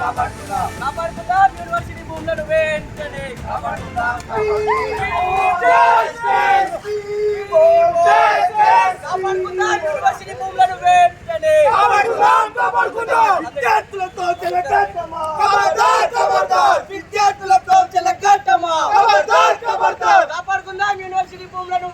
కాపాడుకుందా? కాపాడుకుందా? University భూములను వెంటనే కాపాడుకుందా? కాపాడుకుందా? University భూములను వెంటనే కాపాడుకుందాం? కాపాడుకుందాం? విద్యార్థులతో చెలకట్టమా కబర్దార్ కబర్దార్ విద్యార్థులతో చెలకట్టమా కబర్దార్ కాపాడుకుందాం? యూనివర్సిటీ భూములను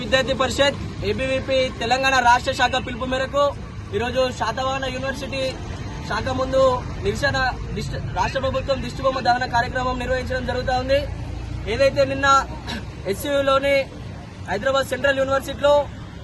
విద్యార్థి పరిషత్ ఏబీవీపీ తెలంగాణ రాష్ట్ర శాఖ పిలుపు మేరకు ఈరోజు శాతవాహన యూనివర్సిటీ శాఖ ముందు నిరసన రాష్ట్ర ప్రభుత్వం దిష్టిబొమ్మ దహన కార్యక్రమం నిర్వహించడం జరుగుతూ ఉంది ఏదైతే నిన్న ఎస్యూలోని హైదరాబాద్ సెంట్రల్ యూనివర్సిటీలో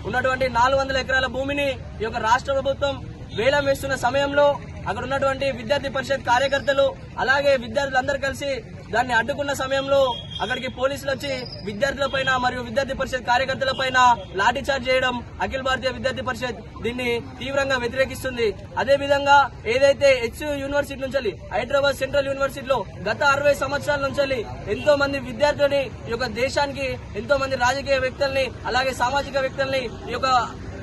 ఉన్నటువంటి నాలుగు వందల ఎకరాల భూమిని ఈ యొక్క రాష్ట్ర ప్రభుత్వం వేలం వేస్తున్న సమయంలో అక్కడ ఉన్నటువంటి విద్యార్థి పరిషత్ కార్యకర్తలు అలాగే విద్యార్థులందరూ కలిసి దాన్ని అడ్డుకున్న సమయంలో అక్కడికి పోలీసులు వచ్చి విద్యార్థుల పైన మరియు విద్యార్థి పరిషత్ కార్యకర్తల పైన లాఠీ చార్జ్ చేయడం అఖిల భారతీయ విద్యార్థి పరిషత్ దీన్ని తీవ్రంగా వ్యతిరేకిస్తుంది. అదే విధంగా ఏదైతే హెచ్ యూనివర్సిటీ నుంచి హైదరాబాద్ సెంట్రల్ యూనివర్సిటీలో గత అరవై సంవత్సరాల నుంచి ఎంతో మంది విద్యార్థులని ఈ యొక్క దేశానికి ఎంతో మంది రాజకీయ వ్యక్తుల్ని అలాగే సామాజిక వ్యక్తుల్ని ఈ యొక్క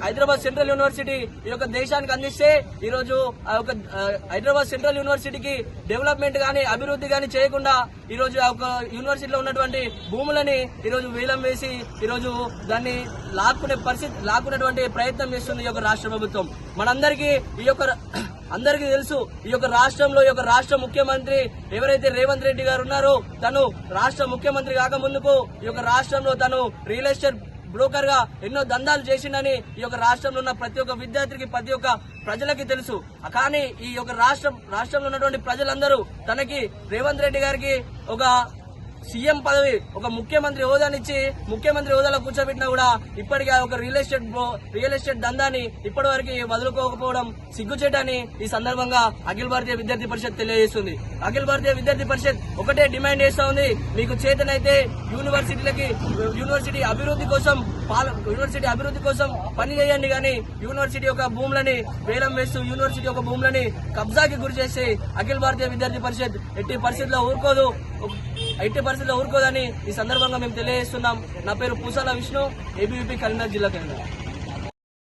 హైదరాబాద్ సెంట్రల్ యూనివర్సిటీ ఈ యొక్క దేశానికి అందిస్తే ఈ రోజు ఆ యొక్క హైదరాబాద్ సెంట్రల్ యూనివర్సిటీకి డెవలప్మెంట్ గానీ అభివృద్ధి గానీ చేయకుండా ఈ రోజు ఆ యొక్క యూనివర్సిటీలో ఉన్నటువంటి భూములని ఈ రోజు వేలం వేసి ఈ రోజు దాన్ని లాక్కునే పరిస్థితి లాక్కునేటువంటి ప్రయత్నం చేస్తుంది ఈ యొక్క రాష్ట్ర ప్రభుత్వం. మనందరికీ ఈ యొక్క అందరికీ తెలుసు ఈ యొక్క రాష్ట్రంలో ఈ యొక్క రాష్ట్ర ముఖ్యమంత్రి ఎవరైతే రేవంత్ రెడ్డి గారు ఉన్నారో తను రాష్ట్ర ముఖ్యమంత్రి కాక ముందుకు ఈ యొక్క రాష్ట్రంలో తను రియల్ ఎస్టేట్ బ్రోకర్గా ఎన్నో దందాలు చేసిండని ఈ యొక్క రాష్ట్రంలో ఉన్న ప్రతి ఒక్క విద్యార్థికి ప్రతి ఒక్క ప్రజలకి తెలుసు. కానీ ఈ యొక్క రాష్ట్రం రాష్ట్రంలో ఉన్నటువంటి ప్రజలందరూ తనకి రేవంత్ రెడ్డి గారికి ఒక సీఎం పదవి ఒక ముఖ్యమంత్రి హోదానిచ్చి ముఖ్యమంత్రి హోదాలో కూర్చోబెట్టినా కూడా ఇప్పటికీ ఆ ఒక రియల్ ఎస్టేట్ రియల్ ఎస్టేట్ దందాన్ని ఇప్పటి వరకు వదులుకోకపోవడం సిగ్గుచేటని ఈ సందర్భంగా అఖిల భారతీయ విద్యార్థి పరిషత్ తెలియజేస్తుంది. అఖిల భారతీయ విద్యార్థి పరిషత్ ఒకటే డిమాండ్ చేస్తా ఉంది. మీకు చేతనైతే యూనివర్సిటీలకి యూనివర్సిటీ అభివృద్ధి కోసం పాల- యూనివర్సిటీ అభివృద్ధి కోసం పని చేయండి కానీ యూనివర్సిటీ యొక్క భూములని వేలం వేస్తూ యూనివర్సిటీ యొక్క భూములని కబ్జాకి గురి చేసి అఖిల భారతీయ విద్యార్థి పరిషత్ ఎట్టి పరిస్థితుల్లో ఊరుకోదు. ఎట్టి పరిస్థితుల్లో ఊరుకోదని ఈ సందర్భంగా మేము తెలియజేస్తున్నాం. నా పేరు పూసాల విష్ణు ఏబీవీపీ కరీంనగర్ జిల్లా కేంద్రం.